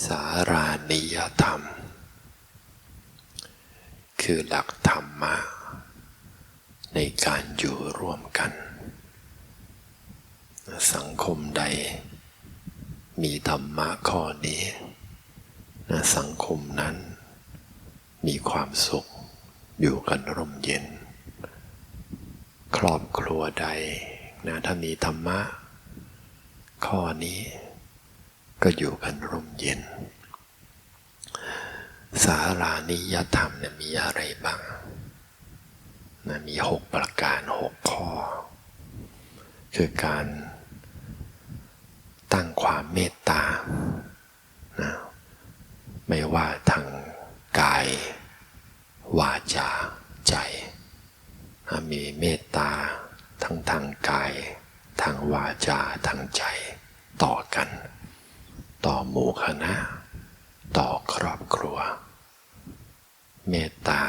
สารานิยธรรม คือหลักธรรมะ ในการอยู่ร่วมกัน สังคมใด มีธรรมะข้อนี้นะสังคมนั้น มีความสุขอยู่กันร่มเย็น ครอบครัวใดนะถ้ามีธรรมะ ข้อนี้ ก็อยู่กันร่มเย็น สารานิยธรรมเนี่ยมีอะไรบ้างนะมีหกประการหกข้อ คือการตั้งความเมตตานะไม่ว่าทางกาย วาจา ใจนะมีเมตตาทั้งทางกาย ทางวาจา ทางใจต่อกัน ต่อหมู่คณะ ต่อครอบครัว เมตตา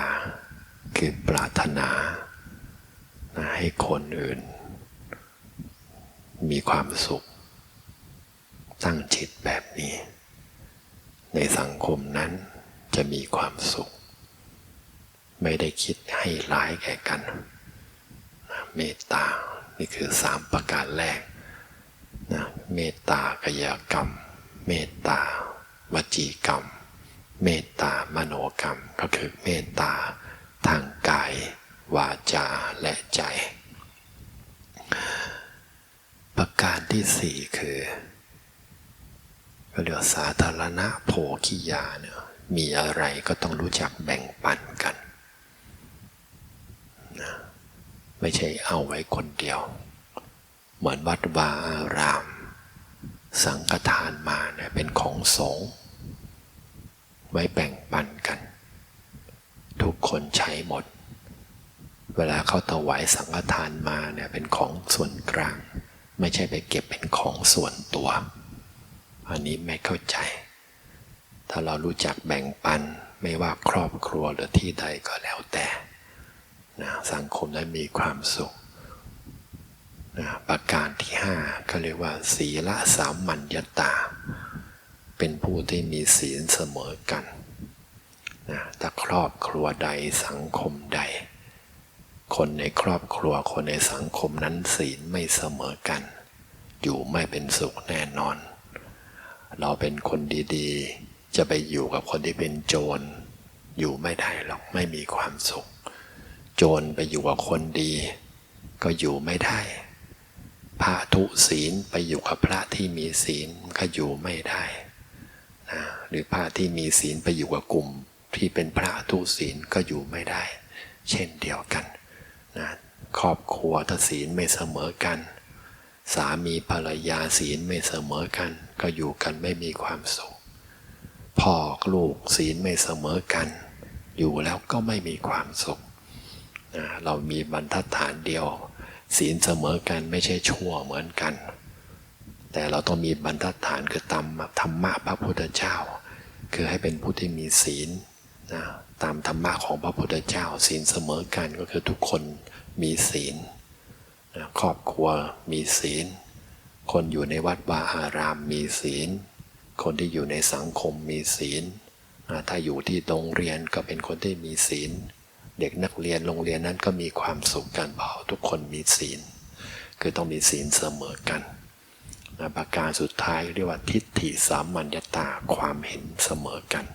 คือปรารถนานะให้คนอื่น มีความสุข ตั้งจิตแบบนี้ ในสังคมนั้นจะมีความสุข ไม่ได้คิดให้ร้ายแก่กันนะเมตตา นี่คือสามประการแรกนะเมตตากายกรรม เมตตาวจีกรรม เมตตามโนกรรมก็คือเมตตาทางกาย วาจาและใจ ประการที่สี่คือก็เรียกสาธารณะโภคิยาเนี่ยมีอะไรก็ต้องรู้จักแบ่งปันกันนะไม่ใช่เอาไว้คนเดียว เหมือนวัดวาอาราม สังฆทานมาเนี่ยเป็นของสงฆ์ไว้แบ่งปันกัน ทุกคนใช้หมด เวลาเขาถวายสังฆทานมาเนี่ยเป็นของส่วนกลาง ไม่ใช่ไปเก็บเป็นของส่วนตัว อันนี้ไม่เข้าใจ ถ้าเรารู้จักแบ่งปันไม่ว่าครอบครัวหรือที่ใดก็แล้วแต่นะสังคมนั้นมีความสุข ประการที่ห้าก็เรียกว่า ศีละสามัญญตา เป็นผู้ที่มีศีลเสมอกันนะถ้าครอบครัวใดสังคมใด คนในครอบครัวคนในสังคมนั้นศีลไม่เสมอกัน อยู่ไม่เป็นสุขแน่นอน เราเป็นคนดีๆ จะไปอยู่กับคนที่เป็นโจร อยู่ไม่ได้หรอกไม่มีความสุข โจรไปอยู่กับคนดี ก็อยู่ไม่ได้ พระทุศีลไปอยู่กับพระที่มีศีลก็อยู่ไม่ได้นะหรือพระที่มีศีลไปอยู่กับกลุ่ม ที่เป็นพระทุศีลก็อยู่ไม่ได้ เช่นเดียวกันนะครอบครัวถ้าศีลไม่เสมอกัน สามีภรรยาศีลไม่เสมอกัน ก็อยู่กันไม่มีความสุขพ่อลูกศีลไม่เสมอกัน อยู่แล้วก็ไม่มีความสุขนะเรามีบรรทัดฐานเดียว ศีลเสมอกันไม่ใช่ชั่วเหมือนกัน แต่เราต้องมีบรรทัดฐานคือตามธรรมะพระพุทธเจ้า คือให้เป็นผู้ที่มีศีลนะตามธรรมะของพระพุทธเจ้า ศีลเสมอกันก็คือทุกคนมีศีลนะครอบครัวมีศีล คนอยู่ในวัดวาอารามมีศีล คนที่อยู่ในสังคมมีศีลนะถ้าอยู่ที่โรงเรียนก็เป็นคนที่มีศีล เด็กนักเรียนโรงเรียนนั้นก็มีความสุขกันเพราะทุกคนมีศีล คือต้องมีศีลเสมอกันประการสุดท้ายเรียกว่าทิฏฐิสามัญญตาความเห็นเสมอกัน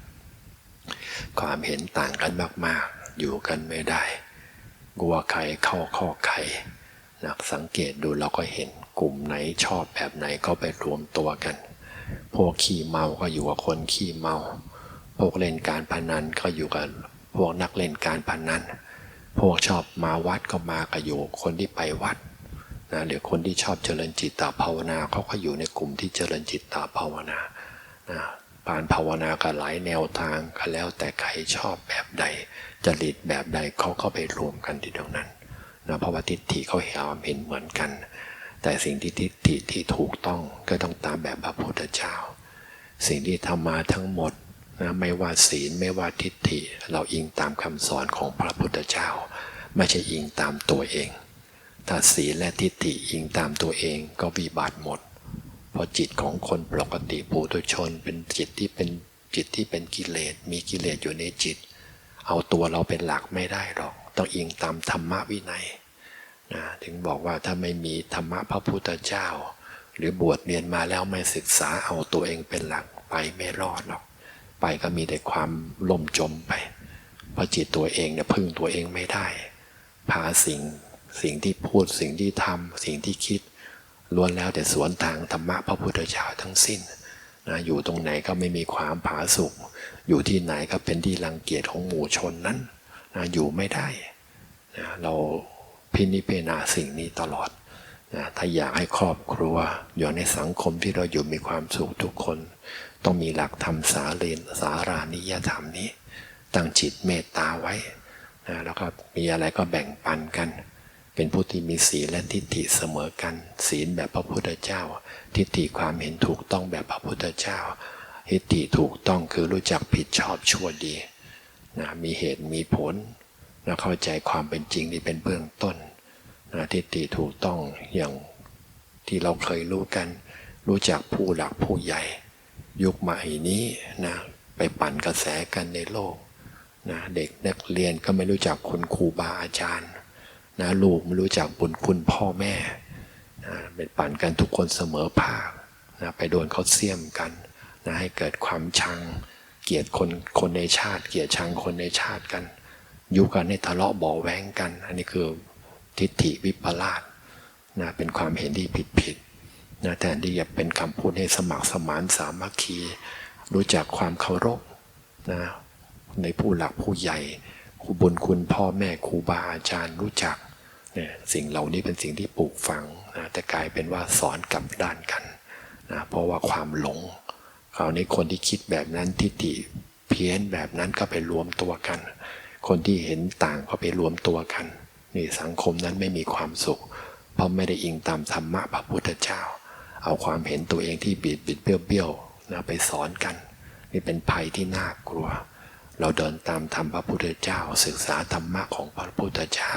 ความเห็นต่างกันมากๆ อยู่กันไม่ได้ กลัวใครเข้าข้อใครนักสังเกตดูเราก็เห็นกลุ่มไหนชอบแบบไหนก็ไปรวมตัวกัน พวกขี้เมาก็อยู่กับคนขี้เมา พวกเล่นการพนันก็อยู่กับ พวกนักเล่นการพนันพวกชอบมาวัดก็มากับอยู่คนที่ไปวัดนะหรือคนที่ชอบเจริญจิตตภาวนาเขาก็อยู่ในกลุ่มที่เจริญจิตตภาวนานะปานภาวนาก็หลายแนวทางก็แล้วแต่ใครชอบแบบใดจริตแบบใดเขาก็ไปรวมกันที่ตรงนั้นนะเพราะว่าทิฏฐิเขาเห็นความเห็นเหมือนกัน แต่สิ่งที่ทิฏฐิที่ถูกต้องก็ต้องตามแบบพระพุทธเจ้า สิ่งที่ทำมาทั้งหมด นะไม่ว่าศีลไม่ว่าทิฏฐิ เราอิงตามคำสอนของพระพุทธเจ้า ไม่ใช่อิงตามตัวเอง ถ้าศีลและทิฏฐิอิงตามตัวเองก็วิบัติหมด เพราะจิตของคนปกติปุถุชน เป็นจิตที่เป็นจิตที่เป็นกิเลสมีกิเลสอยู่ในจิต เอาตัวเราเป็นหลักไม่ได้หรอก ต้องอิงตามธรรมวินัยนะถึงบอกว่าถ้าไม่มีธรรมะพระพุทธเจ้า หรือบวชเรียนมาแล้วไม่ศึกษาเอาตัวเองเป็นหลักไปไม่รอดหรอก ไปก็มีแต่ความล่มจมไป เพราะจิตตัวเองเนี่ยพึ่งตัวเองไม่ได้ พาสิ่งสิ่งที่พูดสิ่งที่ทำสิ่งที่คิดล้วนแล้วแต่สวนทางธรรมะพระพุทธเจ้าทั้งสิ้นนะอยู่ตรงไหนก็ไม่มีความผาสุกอยู่ที่ไหนก็เป็นที่รังเกียจของหมู่ชนนั้นนะอยู่ไม่ได้นะเราพินิจพิจารณาสิ่งนี้ตลอดนะถ้าอยากให้ครอบครัวอยู่ในสังคมที่เราอยู่มีความสุขทุกคน ต้องมีหลักธรรมสาเรนสารานิยธรรมนี้ ตั้งจิตเมตตาไว้นะแล้วก็มีอะไรก็แบ่งปันกัน เป็นผู้ที่มีศีลและทิฏฐิเสมอกัน ศีลแบบพระพุทธเจ้า ทิฏฐิความเห็นถูกต้องแบบพระพุทธเจ้า ทิฏฐิถูกต้องคือรู้จักผิดชอบชั่วดีนะมีเหตุมีผลนะเข้าใจความเป็นจริงนี่เป็นเบื้องต้นนะทิฏฐิถูกต้องอย่างที่เราเคยรู้กัน รู้จักผู้หลักผู้ใหญ่ ยุคใหม่นี้นะไปปั่นกระแสกันในโลกนะเด็กนักเรียนก็ไม่รู้จักคุณครูบาอาจารย์นะลูกไม่รู้จักบุญคุณพ่อแม่นะเป็นปั่นกันทุกคนเสมอภาคนะไปโดนเขาเสี่ยมกันนะให้เกิดความชัง เกลียดคนคนในชาติ เกลียดชังคนในชาติกัน ยุกันให้ทะเลาะบาะแว้งกัน อันนี้คือทิฏฐิวิปลาสนะเป็นความเห็นที่ผิดผิด นะแทนที่จะเป็นคำพูดให้สมัครสมานสามัคคี รู้จักความเคารพนะในผู้หลักผู้ใหญ่ครูบุญคุณพ่อแม่ครูบาอาจารย์รู้จักเนี่ยสิ่งเหล่านี้เป็นสิ่งที่ปลูกฝังนะแต่กลายเป็นว่าสอนกลับด้านกันนะเพราะว่าความหลงคราวนี้คนที่คิดแบบนั้นทิฏฐิเพี้ยนแบบนั้นก็ไปรวมตัวกัน คนที่เห็นต่างก็ไปรวมตัวกันนี่สังคมนั้นไม่มีความสุข เพราะไม่ได้อิงตามธรรมะพระพุทธเจ้า เอาความเห็นตัวเองที่บิดบิดเบี้ยวเบี้ยวนะไปสอนกัน นี่เป็นภัยที่น่ากลัว เราเดินตามธรรมพระพุทธเจ้า ศึกษาธรรมะของพระพุทธเจ้า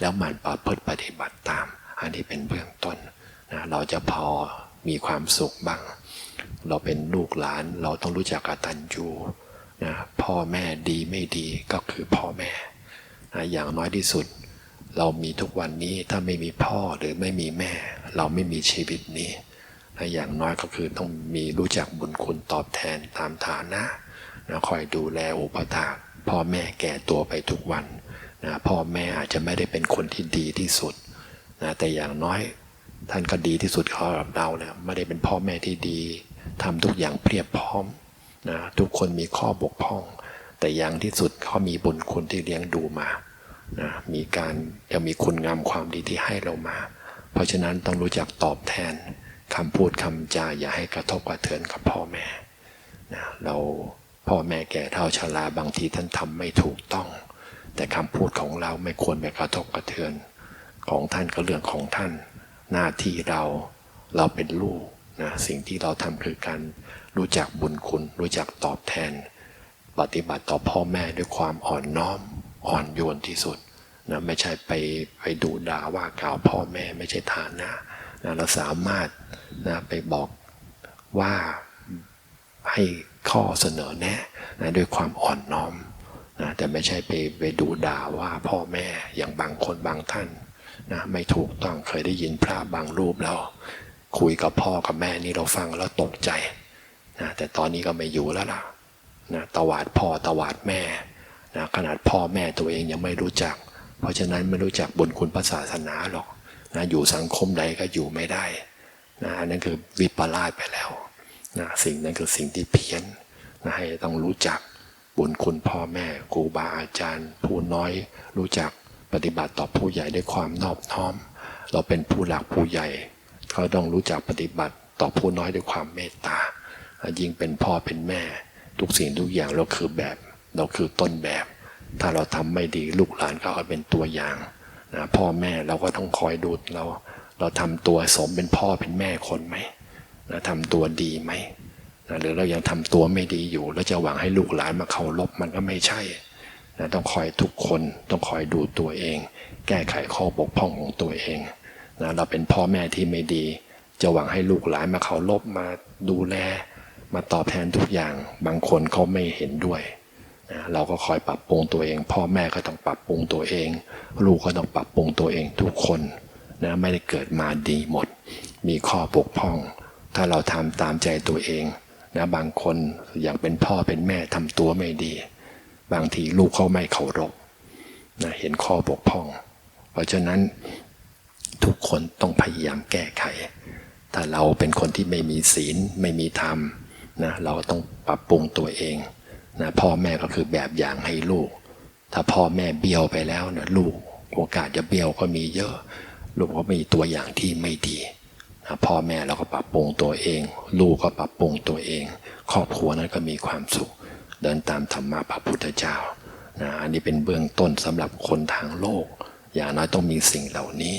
แล้วหมันประพฤติปฏิบัติตาม อันนี้เป็นเบื้องต้นนะเราจะพอมีความสุขบ้าง เราเป็นลูกหลานเราต้องรู้จักกตัญญูนะพ่อแม่ดีไม่ดีก็คือพ่อแม่นะอย่างน้อยที่สุด เรามีทุกวันนี้ถ้าไม่มีพ่อหรือไม่มีแม่ เราไม่มีชีวิตนี้ อย่างน้อยก็คือต้องมีรู้จักบุญคุณตอบแทนตามฐานะนะคอยดูแลอุปถากพ่อแม่แก่ตัวไปทุกวันนะพ่อแม่อาจจะไม่ได้เป็นคนที่ดีที่สุดนะแต่อย่างน้อยท่านก็ดีที่สุดสำหรับเรานะไม่ได้เป็นพ่อแม่ที่ดีทำทุกอย่างเพียบพร้อมนะทุกคนมีข้อบกพร่อง แต่อย่างที่สุดเขามีบุญคุณที่เลี้ยงดูมานะมีการยังมีคุณงามความดีที่ให้เรามา เพราะฉะนั้นต้องรู้จักตอบแทน คำพูดคำจาอย่าให้กระทบกระเทือนกับพ่อแม่นะเราพ่อแม่แก่เท่าชราบางทีท่านทำไม่ถูกต้อง แต่คำพูดของเราไม่ควรไปกระทบกระเทือน ของท่านก็เรื่องของท่าน หน้าที่เราเราเป็นลูกนะสิ่งที่เราทำคือการรู้จักบุญคุณ รู้จักตอบแทน ปฏิบัติต่อพ่อแม่ด้วยความอ่อนน้อม อ่อนโยนที่สุดนะไม่ใช่ไปไปดูด่าว่ากล่าวพ่อแม่ไม่ใช่ฐานะ นะเราสามารถนะไปบอกว่าให้ข้อเสนอแนะนะด้วยความอ่อนน้อมนะแต่ไม่ใช่ไปไปดูด่าว่าพ่อแม่อย่างบางคนบางท่านนะไม่ถูกต้องเคยได้ยินพระบางรูปแล้ว คุยกับพ่อกับแม่นี่เราฟังแล้วตกใจนะแต่ตอนนี้ก็ไม่อยู่แล้วล่ะนะตวาดพ่อตวาดแม่นะขนาดพ่อแม่ตัวเองยังไม่รู้จัก เพราะฉะนั้นไม่รู้จักบุญคุณพระศาสนาหรอก นะอยู่สังคมใดก็อยู่ไม่ได้นะอันนั่นคือวิปลาสไปแล้วนะสิ่งนั้นคือสิ่งที่เพี้ยนนะให้ต้องรู้จักบุญคุณพ่อแม่ครูบาอาจารย์ ผู้น้อยรู้จักปฏิบัติต่อผู้ใหญ่ด้วยความนอบน้อม เราเป็นผู้หลักผู้ใหญ่ เขาต้องรู้จักปฏิบัติต่อผู้น้อยด้วยความเมตตายิ่งเป็นพ่อเป็นแม่ ทุกสิ่งทุกอย่างเราคือแบบ เราคือต้นแบบ ถ้าเราทำไม่ดีลูกหลานก็เอาเป็นตัวอย่าง นะพ่อแม่เราก็ต้องคอยดูเรา เราทำตัวสมเป็นพ่อเป็นแม่คนไหมนะทำตัวดีไหมนะหรือเรายังทำตัวไม่ดีอยู่ แล้วจะหวังให้ลูกหลานมาเคารพมันก็ไม่ใช่นะต้องคอยทุกคนต้องคอยดูตัวเอง แก้ไขข้อบกพร่องของตัวเองนะเราเป็นพ่อแม่ที่ไม่ดี จะหวังให้ลูกหลานมาเคารพมาดูแล มาตอบแทนทุกอย่าง บางคนเขาไม่เห็นด้วย เราก็คอยปรับปรุงตัวเอง พ่อแม่ก็ต้องปรับปรุงตัวเอง ลูกก็ต้องปรับปรุงตัวเองทุกคนนะไม่ได้เกิดมาดีหมด มีข้อบกพร่อง ถ้าเราทำตามใจตัวเองนะบางคนอย่างเป็นพ่อเป็นแม่ทำตัวไม่ดี บางทีลูกเขาไม่เคารพนะเห็นข้อบกพร่อง เพราะฉะนั้นทุกคนต้องพยายามแก้ไข ถ้าเราเป็นคนที่ไม่มีศีลไม่มีธรรมนะเราต้องปรับปรุงตัวเอง นะพ่อแม่ก็คือแบบอย่างให้ลูก ถ้าพ่อแม่เบี้ยวไปแล้วเนี่ยลูกโอกาสจะเบี้ยวก็มีเยอะ ลูกก็มีตัวอย่างที่ไม่ดีนะพ่อแม่เราก็ปรับปรุงตัวเอง ลูกก็ปรับปรุงตัวเอง ครอบครัวนั้นก็มีความสุข เดินตามธรรมะพระพุทธเจ้านะอันนี้เป็นเบื้องต้นสำหรับคนทางโลก อย่างน้อยต้องมีสิ่งเหล่านี้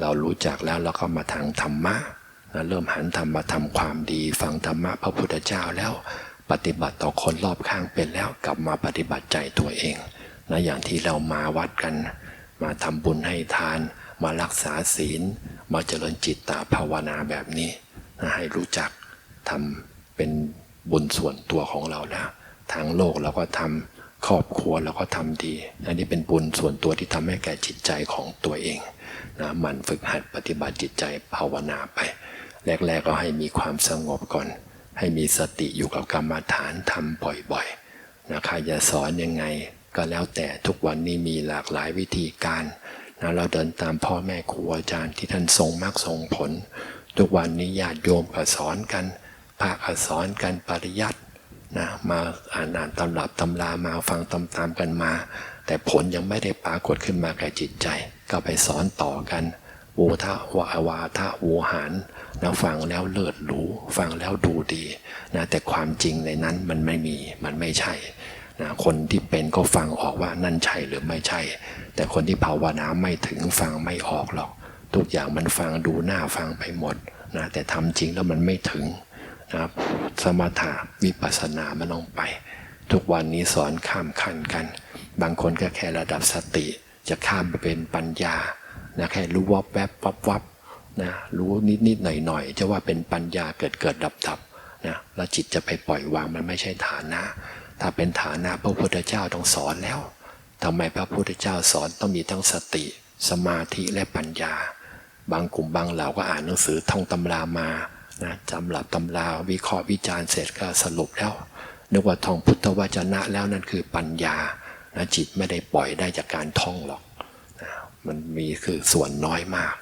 เรารู้จักแล้วเราก็มาทางธรรมะนะเริ่มหันธรรมมาทำความดี ฟังธรรมะพระพุทธเจ้าแล้ว ปฏิบัติต่อคนรอบข้างเป็นแล้วกลับมาปฏิบัติใจตัวเองนะอย่างที่เรามาวัดกัน มาทำบุญให้ทาน มารักษาศีล มาเจริญจิตตาภาวนาแบบนี้นะให้รู้จักทำเป็นบุญส่วนตัวของเราแล้วทางโลกเราก็ทำครอบครัวเราก็ทำดี อันนี้เป็นบุญส่วนตัวที่ทำให้แก่จิตใจของตัวเองนะหมันฝึกหัดปฏิบัติจิตใจภาวนาไป แรกๆก็ให้มีความสงบก่อน ให้มีสติอยู่กับกรรมฐานทำบ่อยๆนะครจะสอนยังไงก็แล้วแต่ทุกวันนี้มีหลากหลายวิธีการนะเราเดินตามพ่อแม่ครูอาจารย์ที่ท่านทรงมรรคทรงผล ทุกวันนี้ญาติโยมก็สอนกันพระก็สอนกันปริยัตินะมาอ่านอ่านตำรับตำรามาฟังตำตามกันมา แต่ผลยังไม่ได้ปรากฏขึ้นมาแก่จิตใจ ก็ไปสอนต่อกันโวทะวาวาทะโวหาร นะฟังแล้วเลิศหรูฟังแล้วดูดีนะแต่ความจริงในนั้นมันไม่มีมันไม่ใช่นะคนที่เป็นก็ฟังออกว่านั่นใช่หรือไม่ใช่ แต่คนที่ภาวนาไม่ถึงฟังไม่ออกหรอก ทุกอย่างมันฟังดูหน้าฟังไปหมดนะแต่ทำจริงแล้วมันไม่ถึงนะสมถะวิปัสสนามันต้องไป ทุกวันนี้สอนข้ามขั้นกัน บางคนก็แค่ระดับสติ จะข้ามไปเป็นปัญญานะแค่รู้วับแวบวับวับ นะรู้นิดนิดหน่อยหน่อยจะว่าเป็นปัญญาเกิดเกิดดับดับนะแล้วจิตจะไปปล่อยวางมันไม่ใช่ฐานะ ถ้าเป็นฐานะพระพุทธเจ้าต้องสอนแล้วทำไมพระพุทธเจ้าสอนต้องมีทั้งสติ สมาธิและปัญญา บางกลุ่มบางเหล่าก็อ่านหนังสือท่องตำรามานะจำหลับตำราวิเคราะห์วิจารณ์เสร็จก็สรุปแล้วนึกว่าท่องพุทธวจนะแล้วนั่นคือปัญญานะจิตไม่ได้ปล่อยได้จากการท่องหรอกนะมันมีคือส่วนน้อยมาก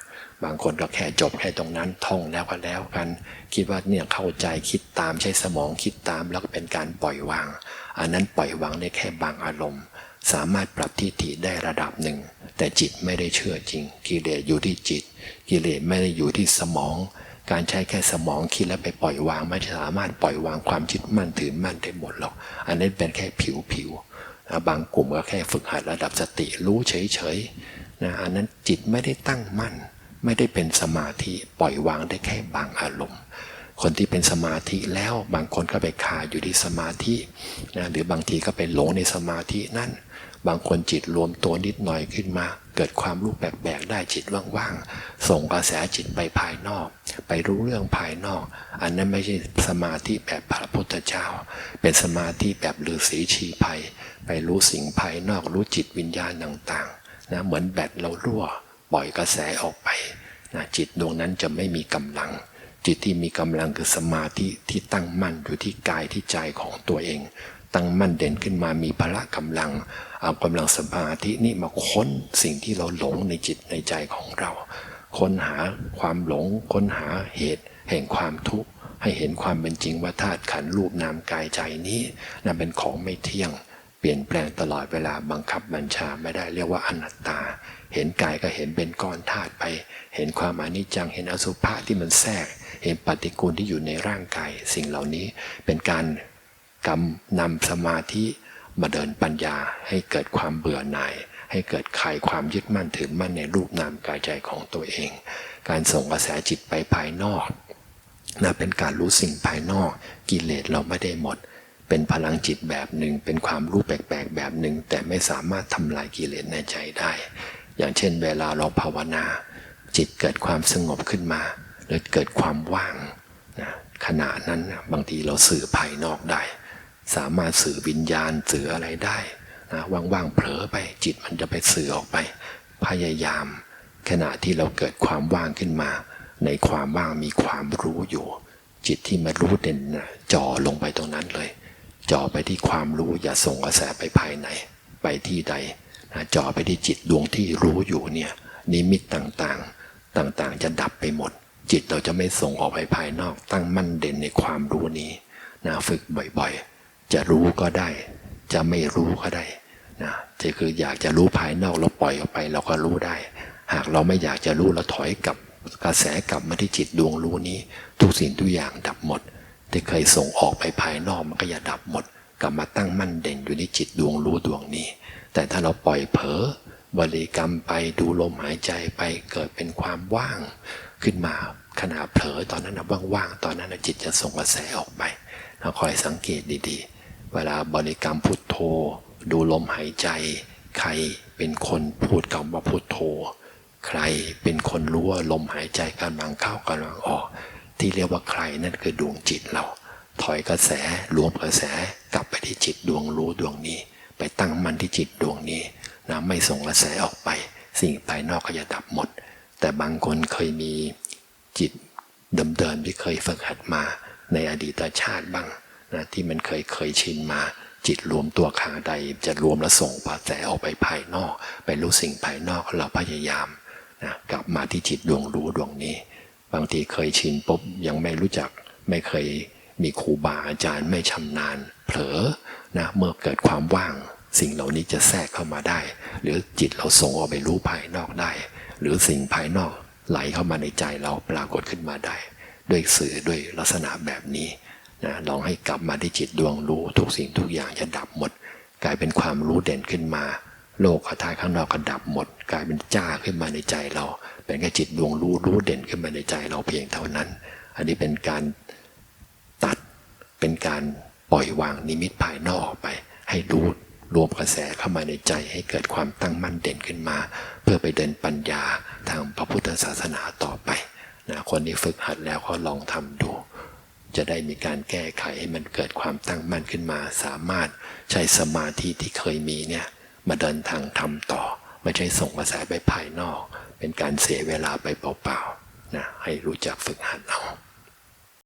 บางคนก็แค่จบแค่ตรงนั้นท่องแล้วก็แล้วกัน คิดว่าเนี่ยเข้าใจคิดตามใช้สมองคิดตามแล้วก็เป็นการปล่อยวาง อันนั้นปล่อยวางได้แค่บางอารมณ์ สามารถปรับทิฏฐิได้ระดับหนึ่ง แต่จิตไม่ได้เชื่อจริง กิเลสอยู่ที่จิต กิเลสไม่ได้อยู่ที่สมอง การใช้แค่สมองคิดแล้วไปปล่อยวางไม่สามารถปล่อยวางความคิดมั่นถือมั่นได้หมดหรอกอันนั้นเป็นแค่ผิวผิวบางกลุ่มก็แค่ฝึกหัดระดับสติรู้เฉยๆนะอันนั้นจิตไม่ได้ตั้งมั่น ไม่ได้เป็นสมาธิปล่อยวางได้แค่บางอารมณ์ คนที่เป็นสมาธิแล้วบางคนก็ไปคาอยู่ที่สมาธินะหรือบางทีก็ไปหลงในสมาธินั่น บางคนจิตรวมตัวนิดหน่อยขึ้นมา เกิดความรู้แปลกๆได้จิตว่างๆส่งกระแสจิตไปภายนอก ไปรู้เรื่องภายนอก อันนั้นไม่ใช่สมาธิแบบพระพุทธเจ้า เป็นสมาธิแบบฤาษีชีภัยไปรู้สิ่งภายนอกรู้จิตวิญญาณต่างๆนะเหมือนแบตเรารั่ว ปล่อยกระแสออกไปนะจิตดวงนั้นจะไม่มีกำลัง จิตที่มีกำลังคือสมาธิที่ตั้งมั่นอยู่ที่กายที่ใจของตัวเอง ตั้งมั่นเด่นขึ้นมามีพละกำลัง เอากำลังสมาธินี่มาค้นสิ่งที่เราหลงในจิตในใจของเรา ค้นหาความหลง ค้นหาเหตุแห่งความทุกข์ให้เห็นความเป็นจริงว่าธาตุขันธ์รูปนามกายใจนี้นั่นเป็นของไม่เที่ยง เปลี่ยนแปลงตลอดเวลาบังคับบัญชาไม่ได้เรียกว่าอนัตตา เห็นกายก็เห็นเป็นก้อนธาตุไป เห็นความอนิจจัง เห็นอสุภะที่มันแทรก เห็นปฏิกูลที่อยู่ในร่างกาย สิ่งเหล่านี้เป็นการกำนำสมาธิมาเดินปัญญาให้เกิดความเบื่อหน่าย ให้เกิดคลายความยึดมั่นถือมั่นในรูปนามกายใจของตัวเอง การส่งกระแสจิตไปภายนอกนะเป็นการรู้สิ่งภายนอก กิเลสเราไม่ได้หมด เป็นพลังจิตแบบหนึ่ง เป็นความรู้แปลกๆแบบหนึ่ง แต่ไม่สามารถทำลายกิเลสในใจได้ อย่างเช่น เวลาเราภาวนา จิตเกิดความสงบขึ้นมา หรือเกิดความว่างนะขณะนั้นบางทีเราสื่อภายนอกได้ สามารถสื่อวิญญาณสื่ออะไรได้นะว่างๆเผลอไปจิตมันจะไปสื่อออกไป พยายาม ขณะที่เราเกิดความว่างขึ้นมา ในความว่างมีความรู้อยู่ จิตที่มารู้เด่นจ่อลงไปตรงนั้นเลย จ่อไปที่ความรู้อย่าส่งกระแสไปภายใน ไปที่ใด จ่อไปที่จิตดวงที่รู้อยู่เนี่ยนิมิตต่างๆ ต่างๆ จะดับไปหมด จิตเราจะไม่ส่งออกไปภายนอก ตั้งมั่นเด่นในความรู้นี้นะฝึกบ่อยๆ จะรู้ก็ได้ จะไม่รู้ก็ได้นะจะคืออยากจะรู้ภายนอกเราปล่อยออกไปเราก็รู้ได้ หากเราไม่อยากจะรู้เราถอยกลับกระแสกลับมาที่จิตดวงรู้นี้ ทุกสิ่งทุกอย่างดับหมด ที่เคยส่งออกไปภายนอกมันก็อย่าดับหมด กลับมาตั้งมั่นเด่นอยู่ในจิตดวงรู้ดวงนี้ แต่ถ้าเราปล่อยเผลอบริกรรมไปดูลมหายใจไปเกิดเป็นความว่างขึ้นมาขณะเผลอตอนนั้นนะว่างๆตอนนั้นนะจิตจะส่งกระแสออกไปเราคอยสังเกตดีๆ เวลาบริกรรมพุทโธ ดูลมหายใจ ใครเป็นคนพูดคำว่าพุทโธ ใครเป็นคนรู้ว่าลมหายใจกำลังเข้ากำลังออก ที่เรียกว่าใครนั่นคือดวงจิตเรา ถอยกระแสรวมกระแสกลับไปที่จิตดวงรู้ดวงนี้ ไปตั้งมั่นที่จิตดวงนี้นะไม่ส่งกระแสออกไป สิ่งภายนอกก็จะดับหมด แต่บางคนเคยมีจิตเดิมๆที่เคยฝึกหัดมาในอดีตชาติบ้างนะที่มันเคยเคยชินมา จิตรวมตัวขาใด จะรวมและส่งกระแสออกไปภายนอก ไปรู้สิ่งภายนอกเราพยายามนะกลับมาที่จิตดวงรู้ดวงนี้ บางทีเคยชินปุ๊บยังไม่รู้จักไม่เคย มีครูบาอาจารย์ไม่ชำนาญ เผลอนะเมื่อเกิดความว่าง สิ่งเหล่านี้จะแทรกเข้ามาได้ หรือจิตเราส่งออกไปรู้ภายนอกได้ หรือสิ่งภายนอกไหลเข้ามาในใจเราปรากฏขึ้นมาได้ ด้วยสื่อด้วยลักษณะแบบนี้นะลองให้กลับมาที่จิตดวงรู้ทุกสิ่งทุกอย่างจะดับหมด กลายเป็นความรู้เด่นขึ้นมา โลกอาทายข้างนอกก็ดับหมด กลายเป็นจ้าขึ้นมาในใจเรา เป็นแค่จิตดวงรู้รู้เด่นขึ้นมาในใจเราเพียงเท่านั้น อันนี้เป็นการ เป็นการปล่อยวางนิมิตภายนอกออกไป ให้รู้รวมกระแสเข้ามาในใจให้เกิดความตั้งมั่นเด่นขึ้นมา เพื่อไปเดินปัญญาทางพระพุทธศาสนาต่อไปนะคนที่ฝึกหัดแล้วก็ลองทำดู จะได้มีการแก้ไขให้มันเกิดความตั้งมั่นขึ้นมา สามารถใช้สมาธิที่เคยมีเนี่ยมาเดินทางทำต่อ ไม่ใช่ส่งกระแสไปภายนอก เป็นการเสียเวลาไปเปล่าๆนะให้รู้จักฝึกหัดเอา